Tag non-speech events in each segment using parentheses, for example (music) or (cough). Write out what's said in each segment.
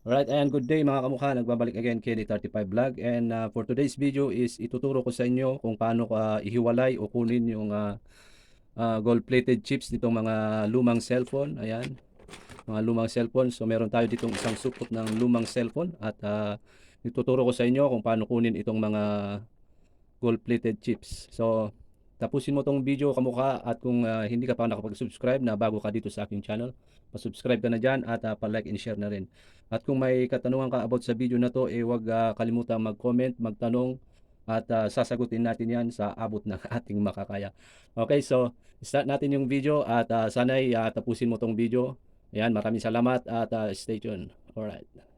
Alright, and good day mga kamukha. Nagbabalik again Kelly 35 Vlog. And uh, for today's video is ituturo ko sa inyo kung paano ka ihiwalay o kunin yung uh, uh, gold-plated chips nitong mga lumang cellphone. Ayan, mga lumang cellphone. So meron tayo ditong isang supot ng lumang cellphone at uh, ituturo ko sa inyo kung paano kunin itong mga gold-plated chips. So tapusin mo tong video kamukha at kung uh, hindi ka pa nakapag-subscribe na bago ka dito sa aking channel, pa-subscribe ka na dyan at uh, pa-like and share na rin. At kung may katanungan ka about sa video na to, eh wag uh, kalimutan mag-comment, magtanong at uh, sasagutin natin yan sa abot ng (laughs) ating makakaya. Okay, so start natin yung video at uh, sana'y uh, tapusin mo tong video. Ayan, maraming salamat at uh, stay tuned. Alright.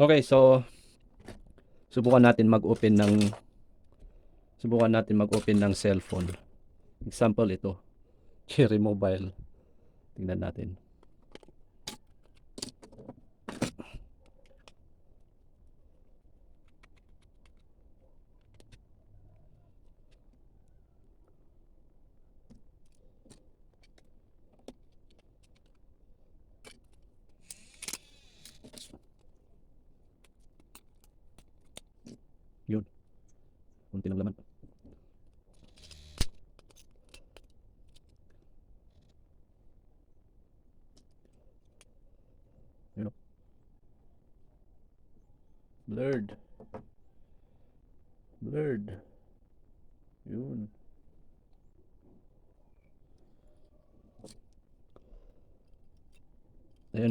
Okay, so subukan natin mag-open ng subukan natin mag-open ng cellphone. Example ito. (laughs) Cherry Mobile. Tingnan natin.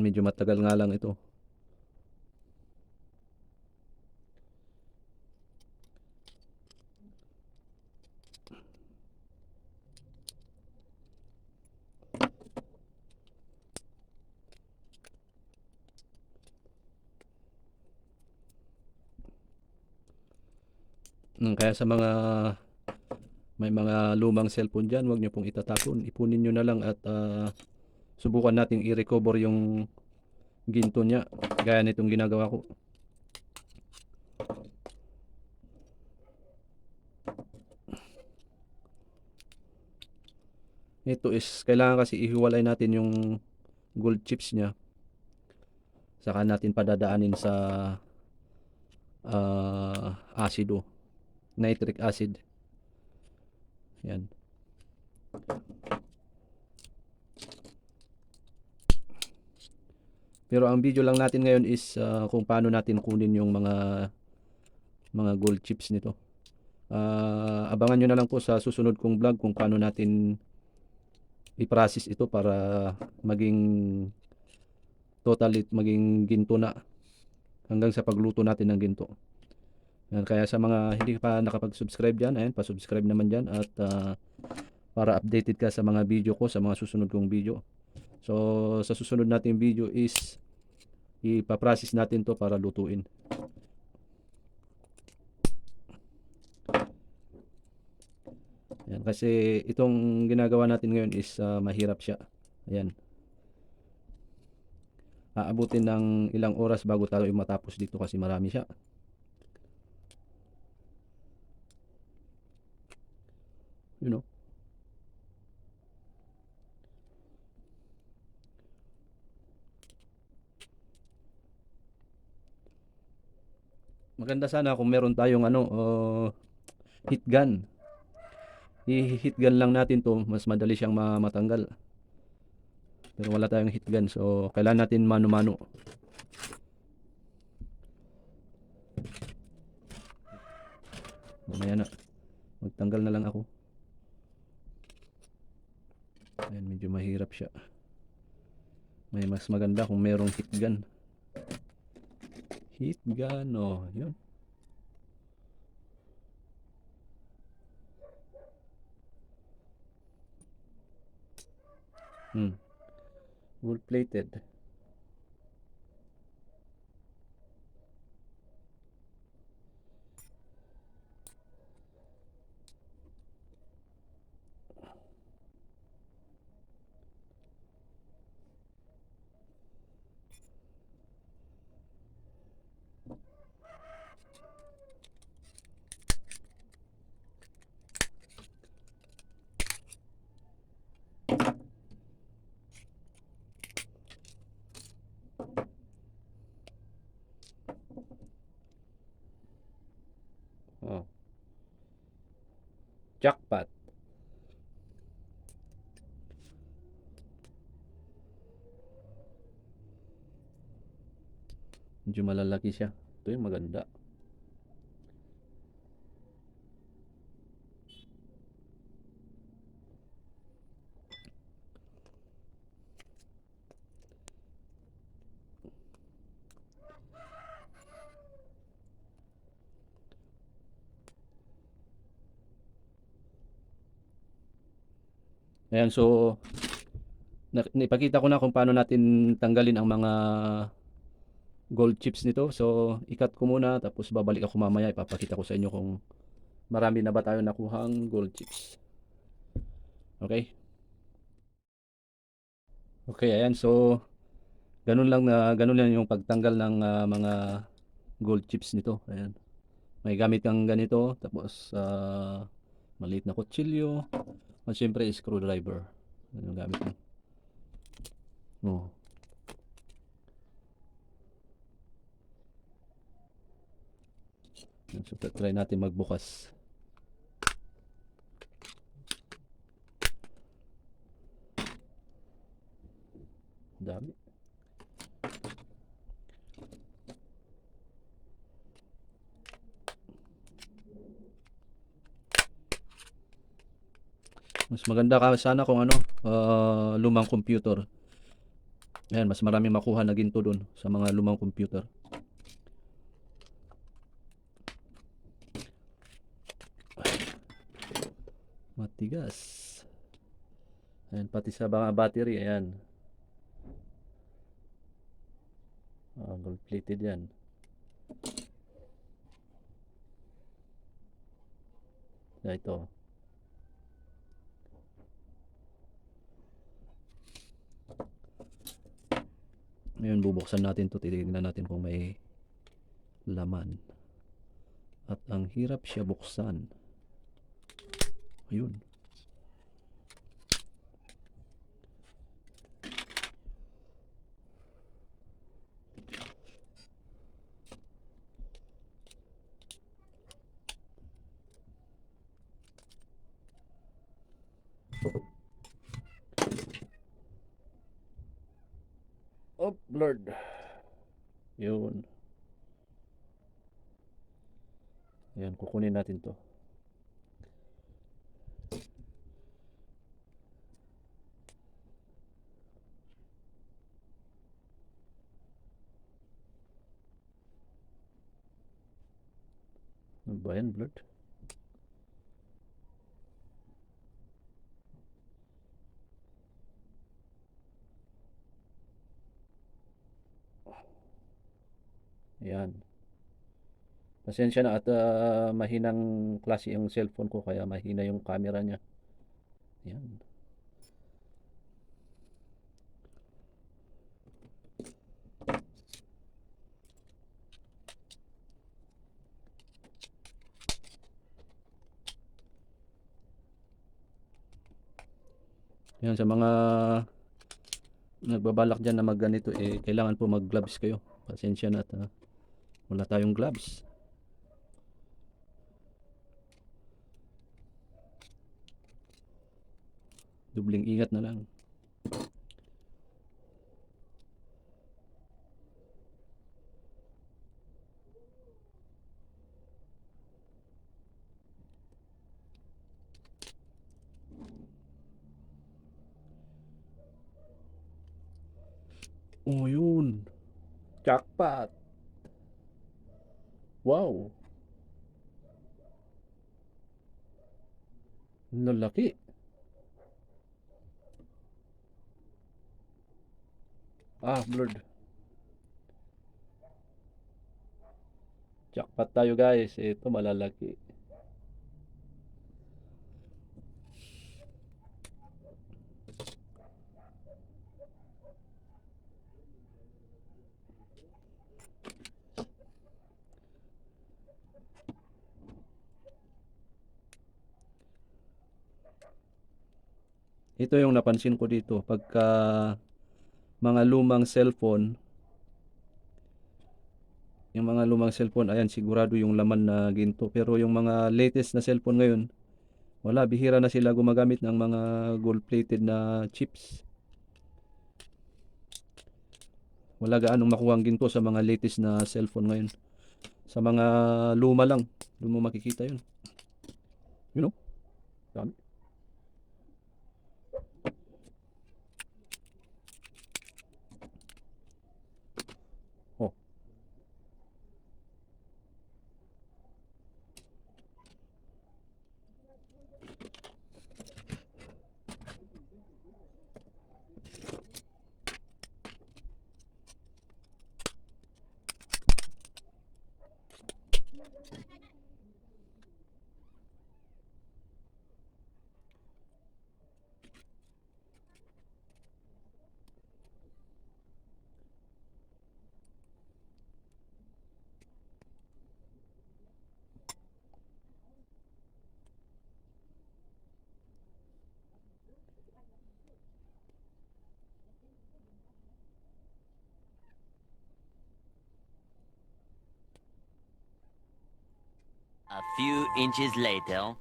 medyo matagal nga lang ito. Hmm, kaya sa mga may mga lumang cellphone dyan, huwag nyo pong itatapon. Ipunin nyo na lang at uh, subukan nating i-recover yung ginto niya. Gaya nitong ginagawa ko. Ito is, kailangan kasi ihiwalay natin yung gold chips niya. Saka natin padadaanin sa ah, asido. Nitric acid. Yan. Pero ang video lang natin ngayon is ah, kung paano natin kunin yung mga mga gold chips nito. Ah, abangan nyo na lang po sa susunod kong vlog kung paano natin i-process ito para maging totally maging ginto na hanggang sa pagluto natin ng ginto. Yan, kaya sa mga hindi pa nakapag-subscribe dyan, ayan, pa-subscribe naman dyan at ah, para updated ka sa mga video ko, sa mga susunod kong video. So, sa susunod nating video is ipaprocess natin to para lutuin. Yan, kasi itong ginagawa natin ngayon is ah, mahirap siya. Ayan. Aabutin ng ilang oras bago tayo matapos dito kasi marami siya. You know. Maganda sana kung meron tayong ano, uh, heat gun. I-heat gun lang natin to, mas madali siyang ma- matanggal. Pero wala tayong heat gun, so kailangan natin mano-mano. Mamaya na. Magtanggal na lang ako. Ayan, medyo mahirap siya. May mas maganda kung merong heat gun. Heat gun, oh, yun. Hmm. Gold plated. Oh. Jackpot. Medyo malalaki siya. Ito yung maganda. Ayan, so na, naipakita ko na kung paano natin tanggalin ang mga gold chips nito. So, ikat ko muna tapos babalik ako mamaya ipapakita ko sa inyo kung marami na ba tayo nakuhang gold chips. Okay? Okay, ayan. So, ganun lang na ganun lang yung pagtanggal ng ah, mga gold chips nito. Ayan. May gamit kang ganito tapos ah, maliit na kutsilyo at syempre screwdriver. Yung gamit mo. Oh. So, try natin magbukas. Dami. Mas maganda ka sana kung ano, ah, lumang computer. Ayan, mas maraming makuha na ginto dun sa mga lumang computer. Matigas. Ayan, pati sa mga battery, ayan. Ah, gold plated yan. na ito. Ngayon bubuksan natin to titignan natin kung may laman. At ang hirap siya buksan. Ayun. Blurred. Yun. Ayan, kukunin natin to. Ano ba yan, blurred? Ayan. Pasensya na at ah, mahinang klase yung cellphone ko kaya mahina yung camera niya. Ayan. Yan sa mga nagbabalak dyan na mag ganito eh kailangan po mag gloves kayo. Pasensya na at ah, wala tayong gloves. Dubling ingat na lang. Oh, yun. Jackpot. Wow. Ang lalaki. Ah, blurred. Jackpot tayo guys. Ito malalaki. Ito yung napansin ko dito pagka mga lumang cellphone yung mga lumang cellphone ayan sigurado yung laman na ginto. Pero yung mga latest na cellphone ngayon wala bihira na sila gumagamit ng mga gold plated na chips. Wala gaanong makuha ang ginto sa mga latest na cellphone ngayon. Sa mga luma lang doon mo makikita yun. You know? Dami Few inches later.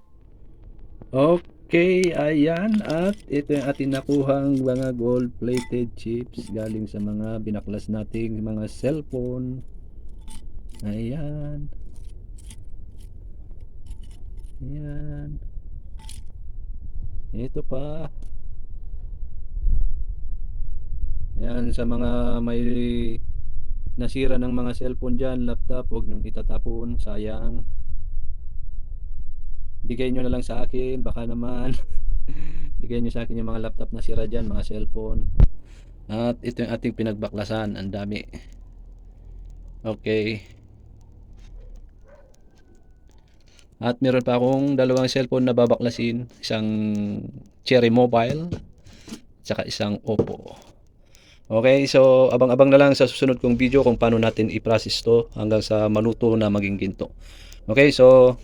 Okay, ayan at ito yung ating nakuhang mga gold plated chips galing sa mga binaklas nating mga cellphone. Ayan. Ayan. Ito pa. Ayan sa mga may nasira ng mga cellphone dyan, laptop, huwag niyong itatapon, sayang bigay nyo na lang sa akin baka naman. (laughs) Bigay nyo sa akin yung mga laptop na sira dyan mga cellphone. At ito yung ating pinagbaklasan ang dami. Okay. At meron pa akong dalawang cellphone na babaklasin, isang Cherry Mobile, tsaka isang Oppo. Okay, so abang-abang na lang sa susunod kong video kung paano natin i-process to hanggang sa maluto na maging ginto. Okay, so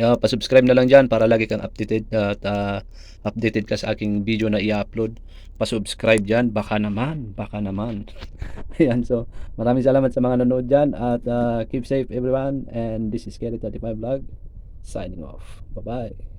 uh, pa-subscribe na lang dyan para lagi kang updated at uh, updated ka sa aking video na i-upload. Pa-subscribe dyan, baka naman, baka naman. (laughs) Ayan, so maraming salamat sa mga nanonood dyan at uh, keep safe everyone and this is Kerry35 Vlog signing off. Bye-bye.